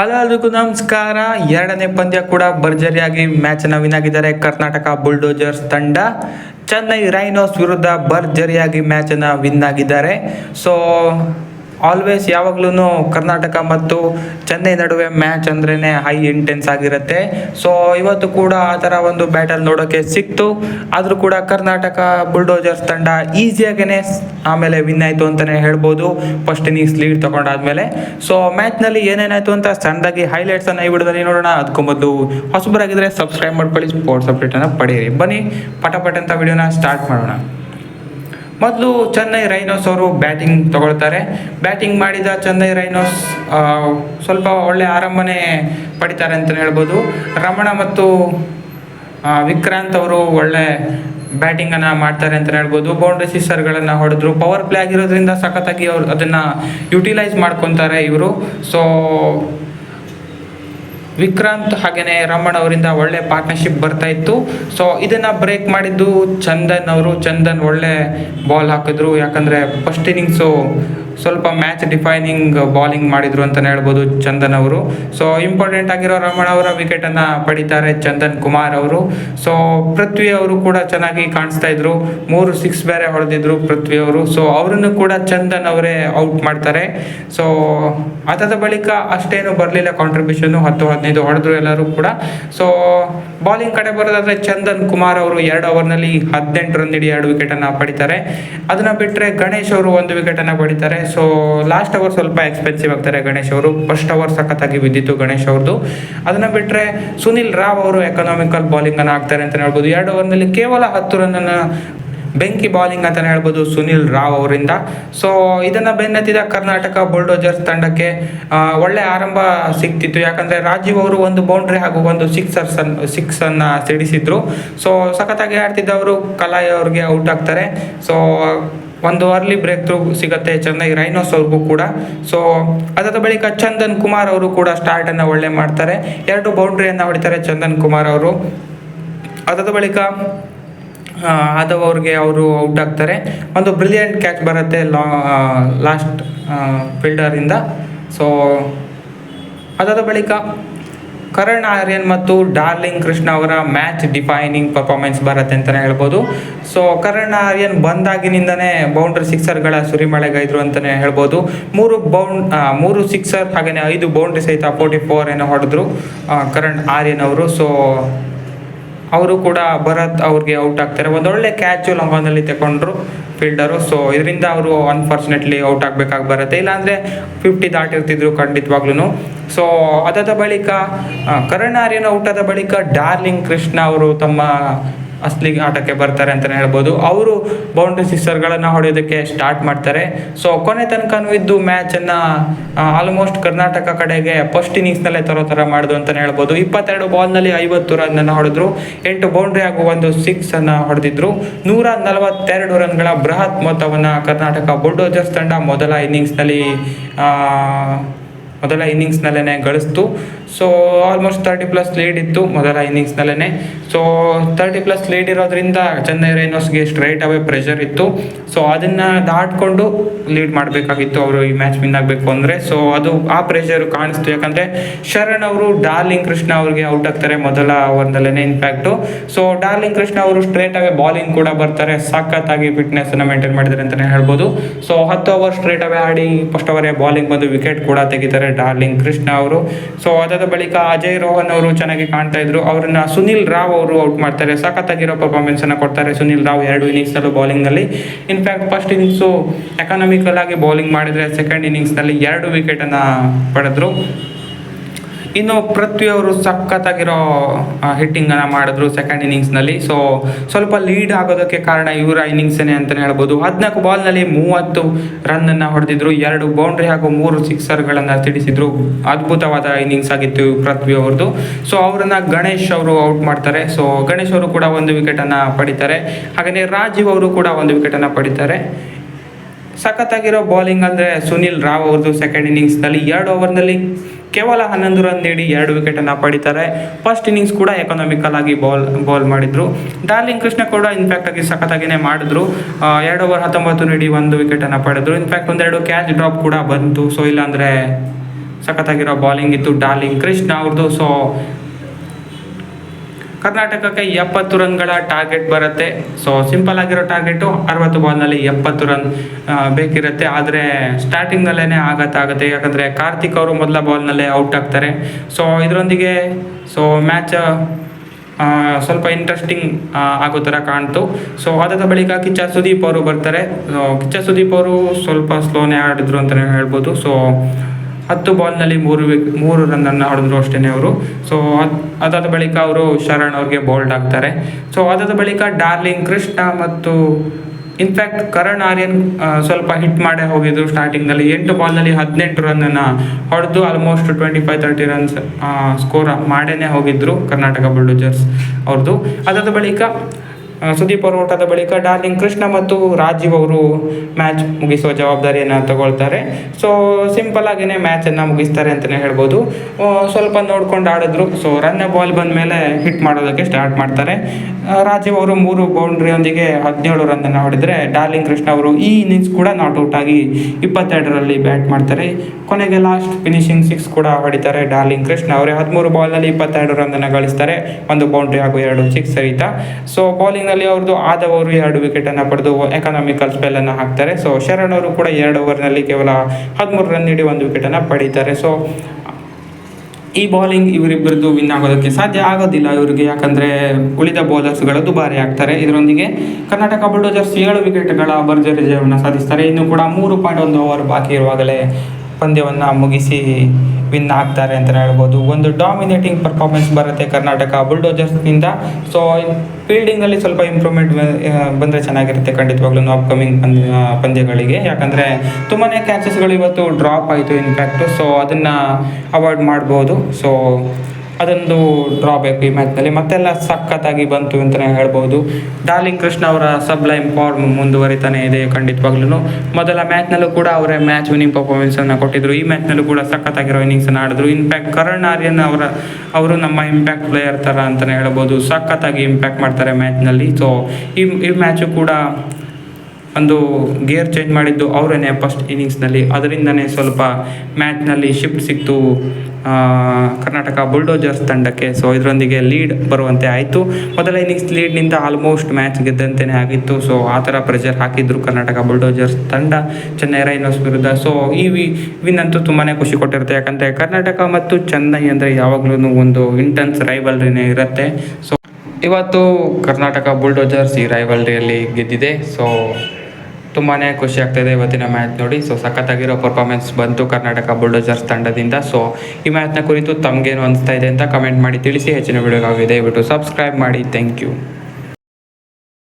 Hello ಎಲ್ರಿಗೂ ನಮಸ್ಕಾರ. ಎರಡನೇ ಪಂದ್ಯ ಕೂಡ ಭರ್ಜರಿಯಾಗಿ ಮ್ಯಾಚ್ನ ವಿನ್ ಆಗಿದ್ದಾರೆ. ಕರ್ನಾಟಕ ಬುಲ್ಡೋಜರ್ಸ್ ತಂಡ. ಚೆನ್ನೈ ರೈನೋಸ್ ವಿರುದ್ಧ ಭರ್ಜರಿಯಾಗಿ ಮ್ಯಾಚ್ನ ವಿನ್ ಆಗಿದ್ದಾರೆ. ಸೊ ಆಲ್ವೇಸ್ ಯಾವಾಗ್ಲೂ ಕರ್ನಾಟಕ ಮತ್ತು ಚೆನ್ನೈ ನಡುವೆ ಮ್ಯಾಚ್ ಅಂದ್ರೇ ಹೈ ಇಂಟೆನ್ಸ್ ಆಗಿರುತ್ತೆ. ಸೊ ಇವತ್ತು ಕೂಡ ಆ ಥರ ಒಂದು ಬ್ಯಾಟಲ್ ನೋಡೋಕ್ಕೆ ಸಿಕ್ತು. ಆದರೂ ಕೂಡ ಕರ್ನಾಟಕ ಬುಲ್ಡೋಜರ್ಸ್ ತಂಡ ಈಸಿಯಾಗೇ ಆಮೇಲೆ ವಿನ್ ಆಯಿತು ಅಂತಲೇ ಹೇಳ್ಬೋದು. ಫಸ್ಟ್ ಇನ್ನಿಂಗ್ಸ್ ಲೀಡ್ ತಗೊಂಡಾದ್ಮೇಲೆ. ಸೊ ಮ್ಯಾಚ್ನಲ್ಲಿ ಏನೇನಾಯಿತು ಅಂತ ಸಣ್ಣದಾಗಿ ಹೈಲೈಟ್ಸನ್ನು ಈ ಬಿಡದಲ್ಲಿ ನೋಡೋಣ. ಅದಕ್ಕೂ ಹೊಸಬರಾಗಿದ್ರೆ ಸಬ್ಸ್ಕ್ರೈಬ್ ಮಾಡ್ಕೊಳ್ಳಿ. ಸ್ಪೋರ್ಟ್ಸ್ ಅಪ್ಡೇಟನ್ನು ಪಡೆಯಿರಿ. ಬನ್ನಿ ಪಟ ಅಂತ ವಿಡಿಯೋನ ಸ್ಟಾರ್ಟ್ ಮಾಡೋಣ. ಮೊದಲು ಚೆನ್ನೈ ರೈನೋಸ್ ಅವರು ಬ್ಯಾಟಿಂಗ್ ತಗೊಳ್ತಾರೆ. ಬ್ಯಾಟಿಂಗ್ ಮಾಡಿದ ಚೆನ್ನೈ ರೈನೋಸ್ ಸ್ವಲ್ಪ ಒಳ್ಳೆ ಆರಂಭನೆ ಪಡಿತಾರೆ ಅಂತಲೇ ಹೇಳ್ಬೋದು. ರಮಣ ಮತ್ತು ವಿಕ್ರಾಂತ್ ಅವರು ಒಳ್ಳೆ ಬ್ಯಾಟಿಂಗನ್ನು ಮಾಡ್ತಾರೆ ಅಂತಲೇ ಹೇಳ್ಬೋದು. ಬೌಂಡ್ರಿ ಸಿಸ್ಟರ್ಗಳನ್ನು ಹೊಡೆದ್ರು. ಪವರ್ ಪ್ಲೇ ಆಗಿರೋದ್ರಿಂದ ಸಖತ್ತಾಗಿ ಅವ್ರು ಅದನ್ನು ಯುಟಿಲೈಸ್ ಮಾಡ್ಕೊತಾರೆ ಇವರು. ಸೊ ವಿಕ್ರಾಂತ್ ಹಾಗೆಯೇ ರಮಣ್ ಅವರಿಂದ ಒಳ್ಳೆ ಪಾರ್ಟ್ನರ್ಶಿಪ್ ಬರ್ತಾ ಇತ್ತು. ಸೊ ಇದನ್ನ ಬ್ರೇಕ್ ಮಾಡಿದ್ದು ಚಂದನ್ ಅವರು. ಚಂದನ್ ಒಳ್ಳೆ ಬಾಲ್ ಹಾಕಿದ್ರು. ಯಾಕಂದ್ರೆ ಫಸ್ಟ್ ಇನ್ನಿಂಗ್ಸು ಸ್ವಲ್ಪ ಮ್ಯಾಚ್ ಡಿಫೈನಿಂಗ್ ಬಾಲಿಂಗ್ ಮಾಡಿದ್ರು ಅಂತಲೇ ಹೇಳ್ಬೋದು ಚಂದನ್ ಅವರು. ಸೊ ಇಂಪಾರ್ಟೆಂಟ್ ಆಗಿರೋ ರಮಣ ಅವರ ವಿಕೆಟನ್ನು ಪಡಿತಾರೆ ಚಂದನ್ ಕುಮಾರ್ ಅವರು. ಸೊ ಪೃಥ್ವಿ ಅವರು ಕೂಡ ಚೆನ್ನಾಗಿ ಕಾಣಿಸ್ತಾ ಇದ್ರು. ಮೂರು ಸಿಕ್ಸ್ ಬೇರೆ ಹೊಡೆದಿದ್ರು ಪೃಥ್ವಿ ಅವರು. ಸೊ ಅವರನ್ನು ಕೂಡ ಚಂದನ್ ಅವರೇ ಔಟ್ ಮಾಡ್ತಾರೆ. ಸೊ ಅದಾದ ಬಳಿಕ ಅಷ್ಟೇನು ಬರಲಿಲ್ಲ ಕಾಂಟ್ರಿಬ್ಯೂಷನ್ ಹತ್ತು, ಹದಿನೈದು ಹೊಡೆದ್ರು ಎಲ್ಲರೂ ಕೂಡ. ಸೊ ಬಾಲಿಂಗ್ ಕಡೆ ಬರೋದಾದ್ರೆ ಚಂದನ್ ಕುಮಾರ್ ಅವರು ಎರಡು ಓವರ್ನಲ್ಲಿ ಹದಿನೆಂಟು ರನ್ ಹಿಡಿ ಎರಡು ವಿಕೆಟನ್ನು ಪಡಿತಾರೆ. ಅದನ್ನು ಬಿಟ್ಟರೆ ಗಣೇಶ್ ಅವರು ಒಂದು ವಿಕೆಟನ್ನು ಪಡಿತಾರೆ. ಸೊ ಲಾಸ್ಟ್ ಅವರ್ ಸ್ವಲ್ಪ ಎಕ್ಸ್ಪೆನ್ಸಿವ್ ಆಗ್ತಾರೆ ಗಣೇಶ್ ಅವರು. ಫಸ್ಟ್ ಅವರ್ ಸಖತ್ತಾಗಿ ಬಿದ್ದಿತ್ತು ಗಣೇಶ್ ಅವ್ರದ್ದು ಅದನ್ನ ಬಿಟ್ಟರೆ ಸುನಿಲ್ ರಾವ್ ಅವರು ಎಕನಾಮಿಕಲ್ ಬಾಲಿಂಗ್ ಅನ್ನ ಹಾಕ್ತಾರೆ ಅಂತ ಹೇಳ್ಬೋದು. ಎರಡು ಓವರ್ನಲ್ಲಿ ಕೇವಲ ಹತ್ತು ರನ್ನನ್ನು ಬೆಂಕಿ ಬಾಲಿಂಗ್ ಅಂತಾನೆ ಹೇಳ್ಬೋದು ಸುನಿಲ್ ರಾವ್ ಅವರಿಂದ. ಸೊ ಇದನ್ನ ಬೆನ್ನತ್ತಿದ ಕರ್ನಾಟಕ ಬುಲ್ಡೋಜರ್ಸ್ ತಂಡಕ್ಕೆ ಒಳ್ಳೆ ಆರಂಭ ಸಿಕ್ತಿತ್ತು. ಯಾಕಂದ್ರೆ ರಾಜೀವ್ ಅವರು ಒಂದು ಬೌಂಡ್ರಿ ಹಾಗೂ ಒಂದು ಸಿಕ್ಸರ್ಸ್ ಸಿಕ್ಸ್ ಅನ್ನ ಸಿಡಿಸಿದ್ರು. ಸೊ ಸಖತ್ತಾಗಿ ಆಡ್ತಿದ್ದವರು ಕಲಾಯ್ ಅವ್ರಿಗೆ ಔಟ್ ಆಗ್ತಾರೆ. ಸೊ ಒಂದು ಅರ್ಲಿ ಬ್ರೇಕ್ ಥ್ರೂ ಸಿಗುತ್ತೆ ಚೆನ್ನಾಗಿ ರೈನೋಸ್ ಅವ್ರಿಗೂ ಕೂಡ. ಸೊ ಅದಾದ ಬಳಿಕ ಚಂದನ್ ಕುಮಾರ್ ಅವರು ಕೂಡ ಸ್ಟಾರ್ಟನ್ನು ಒಳ್ಳೆ ಮಾಡ್ತಾರೆ. ಎರಡು ಬೌಂಡ್ರಿಯನ್ನು ಹೊಡಿತಾರೆ ಚಂದನ್ ಕುಮಾರ್ ಅವರು. ಅದಾದ ಬಳಿಕ ಆದವ್ ಅವ್ರಿಗೆ ಅವರು ಔಟ್ ಆಗ್ತಾರೆ. ಒಂದು ಬ್ರಿಲಿಯಂಟ್ ಕ್ಯಾಚ್ ಬರುತ್ತೆ ಲಾ ಲಾಸ್ಟ್ ಫೀಲ್ಡರಿಂದ ಸೊ ಅದಾದ ಬಳಿಕ ಕರಣ್ ಆರ್ಯನ್ ಮತ್ತು ಡಾರ್ಲಿಂಗ್ ಕೃಷ್ಣ ಅವರ ಮ್ಯಾಚ್ ಡಿಫೈನಿಂಗ್ ಪರ್ಫಾರ್ಮೆನ್ಸ್ ಬರುತ್ತೆ ಅಂತಲೇ ಹೇಳ್ಬೋದು. ಸೊ ಕರಣ್ ಆರ್ಯನ್ ಬಂದಾಗಿನಿಂದನೇ ಬೌಂಡ್ರಿ ಸಿಕ್ಸರ್ಗಳ ಸುರಿಮಳೆಗೈದ್ರು ಅಂತಲೇ ಹೇಳ್ಬೋದು. ಮೂರು ಬೌಂಡ್ ಮೂರು ಸಿಕ್ಸರ್ ಹಾಗೆಯೇ ಐದು ಬೌಂಡ್ರಿ ಸಹಿತ ಫೋರ್ಟಿ ಫೋರ್ ಏನೋ ಹೊಡೆದ್ರು ಕರಣ್ ಆರ್ಯನ್ ಅವರು. ಸೊ ಅವರು ಕೂಡ ಭರತ್ ಅವ್ರಿಗೆ ಔಟ್ ಆಗ್ತಾರೆ. ಒಂದೊಳ್ಳೆ ಕ್ಯಾಚು ಲಂಬಾನಲ್ಲಿ ತಗೊಂಡ್ರು ಫೀಲ್ಡರು ಸೊ ಇದರಿಂದ ಅವರು ಅನ್ಫಾರ್ಚುನೇಟ್ಲಿ ಔಟ್ ಆಗಬೇಕಾಗಿ ಬರುತ್ತೆ. ಇಲ್ಲಾಂದರೆ ಫಿಫ್ಟಿ ದಾಟಿರ್ತಿದ್ರು ಖಂಡಿತವಾಗ್ಲೂ ಸೊ ಅದಾದ ಬಳಿಕ ಕರಣ್ ಆರ್ಯನ್ ಔಟ್ ಬಳಿಕ ಡಾರ್ಲಿಂಗ್ ಕೃಷ್ಣ ಅವರು ತಮ್ಮ ಅಸ್ಲಿ ಆಟಕ್ಕೆ ಬರ್ತಾರೆ ಅಂತಲೇ ಹೇಳ್ಬೋದು. ಅವರು ಬೌಂಡ್ರಿ ಸಿಕ್ಸರ್ಗಳನ್ನು ಹೊಡೆಯೋದಕ್ಕೆ ಸ್ಟಾರ್ಟ್ ಮಾಡ್ತಾರೆ. ಸೊ ಕೊನೆ ತನಕನೂ ಇದ್ದು ಮ್ಯಾಚನ್ನು ಆಲ್ಮೋಸ್ಟ್ ಕರ್ನಾಟಕ ಕಡೆಗೆ ಫಸ್ಟ್ ಇನ್ನಿಂಗ್ಸ್ನಲ್ಲೇ ತರೋ ಥರ ಮಾಡಿದ್ರು ಅಂತಲೇ ಹೇಳ್ಬೋದು. ಇಪ್ಪತ್ತೆರಡು ಬಾಲ್ನಲ್ಲಿ ಐವತ್ತು ರನ್ನನ್ನು ಹೊಡೆದ್ರು. ಎಂಟು ಬೌಂಡ್ರಿ ಹಾಗೂ ಒಂದು ಸಿಕ್ಸನ್ನು ಹೊಡೆದಿದ್ರು. ನೂರ ನಲವತ್ತೆರಡು ರನ್ಗಳ ಬೃಹತ್ ಮೊತ್ತವನ್ನು ಕರ್ನಾಟಕ ಬುಲ್ಡೋಜರ್ಸ್ ತಂಡ ಮೊದಲ ಇನ್ನಿಂಗ್ಸ್ನಲ್ಲಿ ಮೊದಲ ಇನ್ನಿಂಗ್ಸ್ನಲ್ಲೇ ಗಳಿಸ್ತು. So almost thirty plus lead ಇತ್ತು ಮೊದಲ ಇನ್ನಿಂಗ್ಸ್ನಲ್ಲೇ ಸೊ ತರ್ಟಿ ಪ್ಲಸ್ ಲೀಡ್ ಇರೋದ್ರಿಂದ ಚೆನ್ನೈ ರೈನೋಸ್ಗೆ ಸ್ಟ್ರೈಟ್ ಅವೇ ಪ್ರೆಷರ್ ಇತ್ತು. ಸೊ ಅದನ್ನು ದಾಟ್ಕೊಂಡು ಲೀಡ್ ಮಾಡಬೇಕಾಗಿತ್ತು ಅವರು ಈ ಮ್ಯಾಚ್ ವಿನ್ ಆಗಬೇಕು ಅಂದರೆ. ಸೊ ಅದು ಆ ಪ್ರೆಷರ್ ಕಾಣಿಸ್ತು. ಯಾಕಂದರೆ ಶರಣ್ ಅವರು, ಡಾರ್ಲಿಂಗ್ ಕೃಷ್ಣ ಅವ್ರಿಗೆ ಔಟ್ ಆಗ್ತಾರೆ ಮೊದಲ ಓವರ್ನಲ್ಲೇ in fact so Darling Krishna ಅವರು ಸ್ಟ್ರೇಟ್ ಅವೇ ಬಾಲಿಂಗ್ ಕೂಡ ಬರ್ತಾರೆ. ಸಖತ್ತಾಗಿ ಫಿಟ್ನೆಸ್ಸನ್ನು ಮೇಂಟೈನ್ ಮಾಡಿದ್ದಾರೆ ಅಂತಲೇ ಹೇಳ್ಬೋದು. ಸೊ ಹತ್ತು ಓವರ್ ಸ್ಟ್ರೇಟ್ ಅವೇ ಆಡಿ ಫಸ್ಟ್ ಅವರೇ ಬಾಲಿಂಗ್ ಬಂದು ವಿಕೆಟ್ ಕೂಡ ತೆಗಿತಾರೆ ಡಾರ್ಲಿಂಗ್ ಕೃಷ್ಣ ಅವರು. ಸೊ ಅದಾದ ಬಳಿಕ ಅಜಯ್ ರೋಹನ್ ಅವರು ಚೆನ್ನಾಗಿ ಕಾಣ್ತಾ ಇದ್ರು. ಅವರನ್ನ ಸುನಿಲ್ ರಾವ್ ಅವರು ಔಟ್ ಮಾಡ್ತಾರೆ. ಸಖತ್ತಾಗಿರೋ ಪರ್ಫಾರ್ಮೆನ್ಸ್ ಅನ್ನ ಕೊಡ್ತಾರೆ ಸುನಿಲ್ ರಾವ್ ಎರಡು ಇನ್ನಿಂಗ್ಸ್ ಅಲ್ಲೂ ಬೌಲಿಂಗ್ನಲ್ಲಿ. In fact first innings economical ಆಗಿ ಬೌಲಿಂಗ್ ಮಾಡಿದ್ರೆ ಸೆಕೆಂಡ್ ಇನ್ನಿಂಗ್ಸ್ನಲ್ಲಿ ಎರಡು ವಿಕೆಟ್ ಅನ್ನ ಪಡೆದ್ರು. ಇನ್ನು ಪೃಥ್ವಿ ಅವರು ಸಖತ್ತಾಗಿರೋ ಹಿಟ್ಟಿಂಗ್ ಅನ್ನ ಮಾಡಿದ್ರು ಸೆಕೆಂಡ್ ಇನ್ನಿಂಗ್ಸ್ನಲ್ಲಿ ಸೊ ಸ್ವಲ್ಪ ಲೀಡ್ ಆಗೋದಕ್ಕೆ ಕಾರಣ ಇವರ ಇನ್ನಿಂಗ್ಸೇನೆ ಅಂತಲೇ ಹೇಳ್ಬೋದು. ಹದಿನಾಲ್ಕು ಬಾಲ್ನಲ್ಲಿ ಮೂವತ್ತು ರನ್ ಅನ್ನ ಹೊಡೆದಿದ್ರು. ಎರಡು ಬೌಂಡ್ರಿ ಹಾಗೂ ಮೂರು ಸಿಕ್ಸರ್ಗಳನ್ನು ತಿಳಿಸಿದ್ರು ಅದ್ಭುತವಾದ ಇನ್ನಿಂಗ್ಸ್ ಆಗಿತ್ತು ಪೃಥ್ವಿ ಅವ್ರದ್ದು. ಸೊ ಅವರನ್ನು ಗಣೇಶ್ ಅವರು ಔಟ್ ಮಾಡ್ತಾರೆ. ಸೊ ಗಣೇಶ್ ಅವರು ಕೂಡ ಒಂದು ವಿಕೆಟ್ ಅನ್ನ ಪಡಿತಾರೆ. ಹಾಗೆಯೇ ರಾಜೀವ್ ಅವರು ಕೂಡ ಒಂದು ವಿಕೆಟ್ ಅನ್ನ ಪಡಿತಾರೆ. ಸಖತ್ತಾಗಿರೋ ಬೌಲಿಂಗ್ ಅಂದರೆ ಸುನಿಲ್ ರಾವ್ ಅವ್ರದ್ದು ಸೆಕೆಂಡ್ ಇನ್ನಿಂಗ್ಸ್ನಲ್ಲಿ ಎರಡು ಓವರ್ನಲ್ಲಿ ಕೇವಲ ಹನ್ನೊಂದು ರನ್ ನೀಡಿ ಎರಡು ವಿಕೆಟನ್ನು ಪಡಿತಾರೆ. ಫಸ್ಟ್ ಇನ್ನಿಂಗ್ಸ್ ಕೂಡ ಎಕನಾಮಿಕಲ್ ಆಗಿ ಬಾಲ್ ಬಾಲ್ ಮಾಡಿದ್ರು. ಡಾರ್ಲಿಂಗ್ ಕೃಷ್ಣ ಕೂಡ ಇನ್ಫ್ಯಾಕ್ಟ್ ಆಗಿ ಸಖತ್ತಾಗಿನೇ ಮಾಡಿದ್ರು. ಎರಡು ಓವರ್ ಹತ್ತೊಂಬತ್ತು ನೀಡಿ ಒಂದು ವಿಕೆಟನ್ನು ಪಡೆದ್ರು. ಇನ್ಫ್ಯಾಕ್ಟ್ ಒಂದೆರಡು ಕ್ಯಾಚ್ ಡ್ರಾಪ್ ಕೂಡ ಬಂತು. ಸೊ ಇಲ್ಲಾಂದರೆ ಸಖತ್ತಾಗಿರೋ ಬಾಲಿಂಗ್ ಇತ್ತು ಡಾರ್ಲಿಂಗ್ ಕೃಷ್ಣ ಅವ್ರದ್ದು ಸೊ ಕರ್ನಾಟಕಕ್ಕೆ ಎಪ್ಪತ್ತು ರನ್ಗಳ ಟಾರ್ಗೆಟ್ ಬರುತ್ತೆ. ಸೊ ಸಿಂಪಲ್ ಆಗಿರೋ ಟಾರ್ಗೆಟು ಅರವತ್ತು ಬಾಲ್ನಲ್ಲಿ ಎಪ್ಪತ್ತು ರನ್ ಬೇಕಿರುತ್ತೆ. ಆದರೆ ಸ್ಟಾರ್ಟಿಂಗಲ್ಲೇ ಆಗತ್ತಾಗುತ್ತೆ ಯಾಕಂದರೆ ಕಾರ್ತಿಕ್ ಅವರು ಮೊದಲ ಬಾಲ್ನಲ್ಲೇ ಔಟ್ ಆಗ್ತಾರೆ. ಸೊ ಇದರೊಂದಿಗೆ ಸೊ ಮ್ಯಾಚ್ ಸ್ವಲ್ಪ ಇಂಟ್ರೆಸ್ಟಿಂಗ್ ಆಗೋ ಥರ ಕಾಣ್ತು. ಸೊ ಅದಾದ ಬಳಿಕ ಕಿಚ್ಚ ಸುದೀಪ್ ಅವರು ಬರ್ತಾರೆ. ಕಿಚ್ಚ ಸುದೀಪ್ ಅವರು ಸ್ವಲ್ಪ ಸ್ಲೋನೇ ಆಡಿದ್ರು ಅಂತಲೇ ಹೇಳ್ಬೋದು. ಸೊ ಹತ್ತು ಬಾಲ್ನಲ್ಲಿ ಮೂರು ಮೂರು ರನ್ನನ್ನು ಹೊಡೆದ್ರು ಅಷ್ಟೇ ಅವರು. ಸೊ ಅದಾದ ಬಳಿಕ ಅವರು ಶರಣ್ ಅವ್ರಿಗೆ ಬೋಲ್ಡ್ ಆಗ್ತಾರೆ. ಸೊ ಅದಾದ ಬಳಿಕ ಡಾರ್ಲಿಂಗ್ ಕೃಷ್ಣ ಮತ್ತು ಇನ್ಫ್ಯಾಕ್ಟ್ ಕರಣ್ ಆರ್ಯನ್ ಸ್ವಲ್ಪ ಹಿಟ್ ಮಾಡೇ ಹೋಗಿದ್ರು ಸ್ಟಾರ್ಟಿಂಗ್ನಲ್ಲಿ ಎಂಟು ಬಾಲ್ನಲ್ಲಿ ಹದಿನೆಂಟು ರನ್ನನ್ನು ಹೊಡೆದು almost twenty five thirty runs score ಮಾಡೇ ಹೋಗಿದ್ರು ಕರ್ನಾಟಕ ಬುಲ್ಡೋಜರ್ಸ್ ಅವ್ರದ್ದು ಅದಾದ ಬಳಿಕ ಸುದೀಪ್ ಅವರು ಓಟದ ಬಳಿಕ ಡಾರ್ಲಿಂಗ್ ಕೃಷ್ಣ ಮತ್ತು ರಾಜೀವ್ ಅವರು ಮ್ಯಾಚ್ ಮುಗಿಸುವ ಜವಾಬ್ದಾರಿಯನ್ನು ತಗೊಳ್ತಾರೆ. ಸೊ ಸಿಂಪಲ್ ಆಗಿನೇ ಮ್ಯಾಚನ್ನು ಮುಗಿಸ್ತಾರೆ ಅಂತಲೇ ಹೇಳ್ಬೋದು. ಸ್ವಲ್ಪ ನೋಡ್ಕೊಂಡು ಆಡಿದ್ರು. ಸೊ ರನ್ನ ಬಾಲ್ ಬಂದ ಮೇಲೆ ಹಿಟ್ ಮಾಡೋದಕ್ಕೆ ಸ್ಟಾರ್ಟ್ ಮಾಡ್ತಾರೆ. ರಾಜೀವ್ ಅವರು ಮೂರು ಬೌಂಡ್ರಿಯೊಂದಿಗೆ ಹದಿನೇಳು ರನ್ನನ್ನು ಹೊಡೆದರೆ ಡಾರ್ಲಿಂಗ್ ಕೃಷ್ಣ ಅವರು ಈ ಇನ್ನಿಂಗ್ಸ್ ಕೂಡ ನಾಟ್ ಔಟ್ ಆಗಿ ಇಪ್ಪತ್ತೆರಡರಲ್ಲಿ ಬ್ಯಾಟ್ ಮಾಡ್ತಾರೆ. ಕೊನೆಗೆ ಲಾಸ್ಟ್ ಫಿನಿಶಿಂಗ್ ಸಿಕ್ಸ್ ಕೂಡ ಹೊಡಿತಾರೆ ಡಾರ್ಲಿಂಗ್ ಕೃಷ್ಣ ಅವರೇ. ಹದಿಮೂರು ಬಾಲ್ನಲ್ಲಿ ಇಪ್ಪತ್ತೆರಡು ರನ್ನನ್ನು ಗಳಿಸ್ತಾರೆ. ಒಂದು ಬೌಂಡ್ರಿ ಹಾಗೂ ಎರಡು ಸಿಕ್ಸ್ ಸಹಿತ ಸೊ ಬೌಲಿಂಗ್ನಲ್ಲಿ ಅವ್ರದ್ದು ಆದವರು ಎರಡು ವಿಕೆಟನ್ನು ಪಡೆದು ಎಕನಾಮಿಕಲ್ ಸ್ಪೆಲ್ಲನ್ನು ಹಾಕ್ತಾರೆ. ಸೊ ಶರಣ್ ಅವರು ಕೂಡ ಎರಡು ಓವರ್ನಲ್ಲಿ ಕೇವಲ ಹದಿಮೂರು ರನ್ ನೀಡಿ ಒಂದು ವಿಕೆಟನ್ನು ಪಡೀತಾರೆ. ಸೊ ಈ ಬೌಲಿಂಗ್ ಇವರಿಬ್ಬರದ್ದು ವಿನ್ ಆಗೋದಕ್ಕೆ ಸಾಧ್ಯ ಆಗೋದಿಲ್ಲ. ಇವರಿಗೆ ಯಾಕಂದರೆ ಉಳಿದ ಬೌಲರ್ಸ್ಗಳು ದುಬಾರಿ ಆಗ್ತಾರೆ. ಇದರೊಂದಿಗೆ ಕರ್ನಾಟಕ ಬುಲ್ಡೋಜರ್ಸ್ ಏಳು ವಿಕೆಟ್ಗಳ ಭರ್ಜರಿ ಜಯವನ್ನು ಸಾಧಿಸ್ತಾರೆ. ಇನ್ನು ಕೂಡ ಮೂರು ಪಾಯಿಂಟ್ ಒಂದು ಓವರ್ ಬಾಕಿ ಇರುವಾಗಲೇ ಪಂದ್ಯವನ್ನು ಮುಗಿಸಿ ವಿನ್ ಆಗ್ತಾರೆ ಅಂತ ಹೇಳ್ಬೋದು. ಒಂದು ಡಾಮಿನೇಟಿಂಗ್ ಪರ್ಫಾರ್ಮೆನ್ಸ್ ಬರುತ್ತೆ ಕರ್ನಾಟಕ ಬುಲ್ಡೋಜರ್ಸ್ನಿಂದ ಸೊ ಫೀಲ್ಡಿಂಗಲ್ಲಿ ಸ್ವಲ್ಪ ಇಂಪ್ರೂವ್ಮೆಂಟ್ ಬಂದರೆ ಚೆನ್ನಾಗಿರುತ್ತೆ ಖಂಡಿತವಾಗ್ಲೂ ಅಪ್ಕಮಿಂಗ್ ಪಂದ್ಯ ಪಂದ್ಯಗಳಿಗೆ. ಯಾಕಂದರೆ ತುಂಬಾ ಕ್ಯಾಚಸ್ಗಳು ಇವತ್ತು ಡ್ರಾಪ್ ಆಯಿತು ಇನ್ಫ್ಯಾಕ್ಟು ಸೊ ಅದನ್ನು ಅವಾಯ್ಡ್ ಮಾಡ್ಬೋದು. ಸೊ ಅದೊಂದು ಡ್ರಾಬ್ಯಾಕ್ ಈ ಮ್ಯಾಚ್ನಲ್ಲಿ ಮತ್ತೆಲ್ಲ ಸಖತ್ತಾಗಿ ಬಂತು ಅಂತಲೇ ಹೇಳ್ಬೋದು. ಡಾರ್ಲಿಂಗ್ ಕೃಷ್ಣ ಅವರ ಸಬ್ಲೈಮ್ ಫಾರ್ಮ್ ಮುಂದುವರಿತಾನೆ ಇದೆ ಖಂಡಿತವಾಗ್ಲೂ ಮೊದಲ ಮ್ಯಾಚ್ನಲ್ಲೂ ಕೂಡ ಅವರೇ ಮ್ಯಾಚ್ ವಿನಿಂಗ್ ಪರ್ಫಾರ್ಮೆನ್ಸನ್ನು ಕೊಟ್ಟಿದ್ರು. ಈ ಮ್ಯಾಚ್ನಲ್ಲೂ ಕೂಡ ಸಖತ್ತಾಗಿರೋ ಇನ್ನಿಂಗ್ಸನ್ನು ಆಡಿದ್ರು. ಇನ್ಫ್ಯಾಕ್ಟ್ ಕರಣ್ ಆರ್ಯನ್ ಅವರ, ಅವರು ನಮ್ಮ ಇಂಪ್ಯಾಕ್ಟ್ ಪ್ಲೇಯರ್ ಥರ ಅಂತಲೇ ಹೇಳ್ಬೋದು. ಸಖತ್ತಾಗಿ ಇಂಪ್ಯಾಕ್ಟ್ ಮಾಡ್ತಾರೆ ಮ್ಯಾಚ್ನಲ್ಲಿ ಸೊ ಈ ಈ ಮ್ಯಾಚು ಕೂಡ ಒಂದು ಗೇರ್ ಚೇಂಜ್ ಮಾಡಿದ್ದು ಅವರೇನೆ ಫಸ್ಟ್ ಇನ್ನಿಂಗ್ಸ್ನಲ್ಲಿ ಅದರಿಂದನೇ ಸ್ವಲ್ಪ ಮ್ಯಾಚ್ನಲ್ಲಿ ಶಿಫ್ಟ್ ಸಿಕ್ತು. ಕರ್ನಾಟಕ ಬುಲ್ಡೋಜರ್ಸ್ ತಂಡಕ್ಕೆ ಸೊ ಇದರೊಂದಿಗೆ ಲೀಡ್ ಬರುವಂತೆ ಆಯಿತು. ಮೊದಲ ಇನ್ನಿಂಗ್ಸ್ ಲೀಡ್ನಿಂದ ಆಲ್ಮೋಸ್ಟ್ ಮ್ಯಾಚ್ ಗೆದ್ದಂತೆಯೇ ಆಗಿತ್ತು. ಸೊ ಆ ಥರ ಪ್ರೆಷರ್ ಹಾಕಿದ್ರು ಕರ್ನಾಟಕ ಬುಲ್ಡೋಜರ್ಸ್ ತಂಡ ಚೆನ್ನೈ ರೈನೋಸ್ ವಿರುದ್ಧ. ಸೊ ಈ ವಿನ್ ಅಂತೂ ತುಂಬಾ ಖುಷಿ ಕೊಟ್ಟಿರುತ್ತೆ. ಯಾಕಂದರೆ ಕರ್ನಾಟಕ ಮತ್ತು ಚೆನ್ನೈ ಅಂದರೆ ಯಾವಾಗಲೂ ಒಂದು ಇಂಟೆನ್ಸ್ ರೈವಲ್ರಿನೇ ಇರುತ್ತೆ. ಸೊ ಇವತ್ತು ಕರ್ನಾಟಕ ಬುಲ್ಡೋಜರ್ಸ್ ಈ ರೈವಲ್ರಿಯಲ್ಲಿ ಗೆದ್ದಿದೆ. ಸೊ ತುಂಬಾ ಖುಷಿ ಆಗ್ತಾಯಿದೆ ಇವತ್ತಿನ ಮ್ಯಾಚ್ ನೋಡಿ. ಸೊ ಸಖತ್ತಾಗಿರೋ ಪರ್ಫಾರ್ಮೆನ್ಸ್ ಬಂತು ಕರ್ನಾಟಕ ಬುಲ್ಡೋಜರ್ಸ್ ತಂಡದಿಂದ. ಸೊ ಈ ಮ್ಯಾಚ್ನ ಕುರಿತು ತಮಗೇನು ಅನಿಸ್ತಾ ಇದೆ ಅಂತ ಕಮೆಂಟ್ ಮಾಡಿ ತಿಳಿಸಿ. ಹೆಚ್ಚಿನ ವಿಡಿಯೋಗಾಗಿದೆ ದಯವಿಟ್ಟು ಸಬ್ಸ್ಕ್ರೈಬ್ ಮಾಡಿ. Thank you